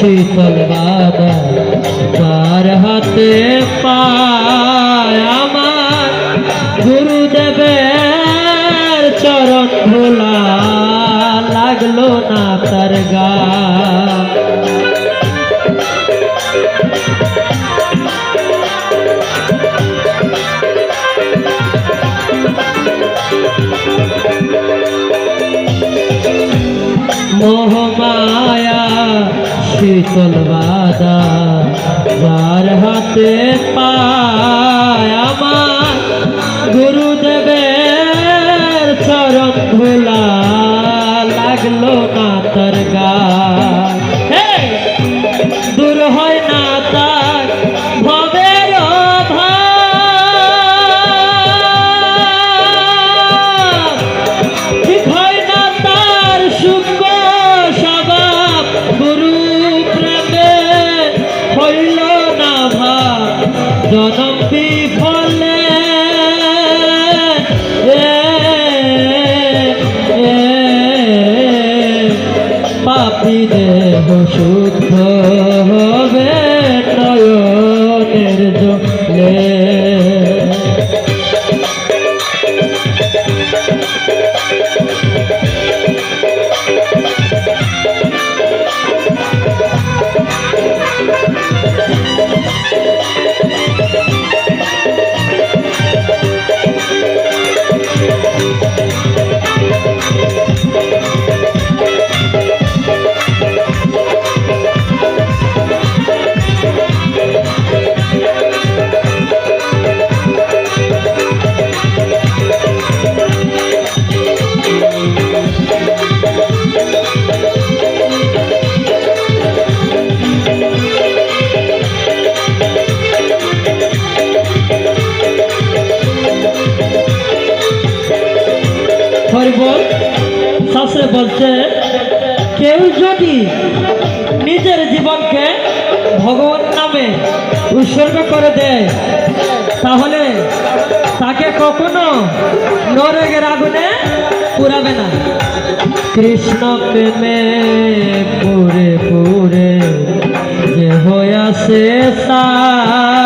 শীতল বাদা তার হাতে পায় আমার গুরুদেবের চরণ ধোলা লাগল না তার গা মোহমায়া শীতল বাদা যার হাতে পায় আমার গুরুদেবের দেহ শুদ্ধ হরিবল শাস্ত্রে বলছে, কেউ যদি নিজের জীবনকে ভগবান নামে উৎসর্গ করে দেয়, তাহলে তাকে কখনো নরগের আগুনে পুরাবে না। কৃষ্ণ প্রেমে পুরে পুরে যে হইয়াছে তার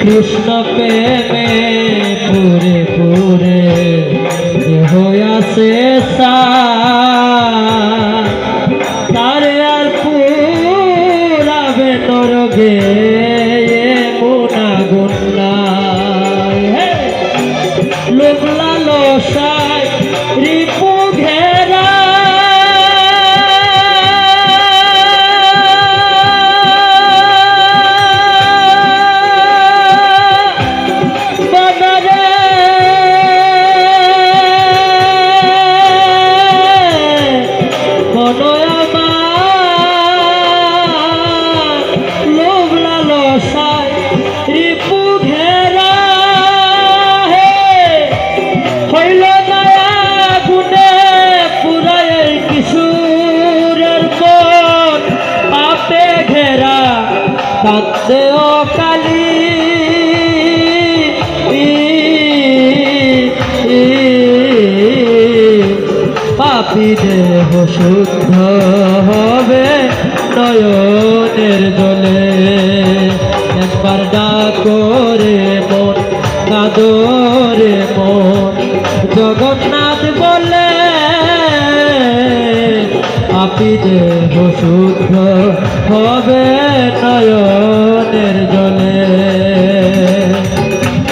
কৃষ্ণ প্রেমে পুরে পুরে হয়ে হইয়াছে তার কান্দে ও কালী। পাপি দেহ শুদ্ধ হবে নয়নের জলে। একবার ডাকরে মন কাদরে মন। জগন্নাথ বলে পাপি যে শুদ্ধ হবে নয়নের জলে।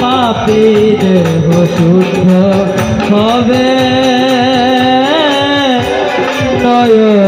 পাপি যে শুদ্ধ হবে নয়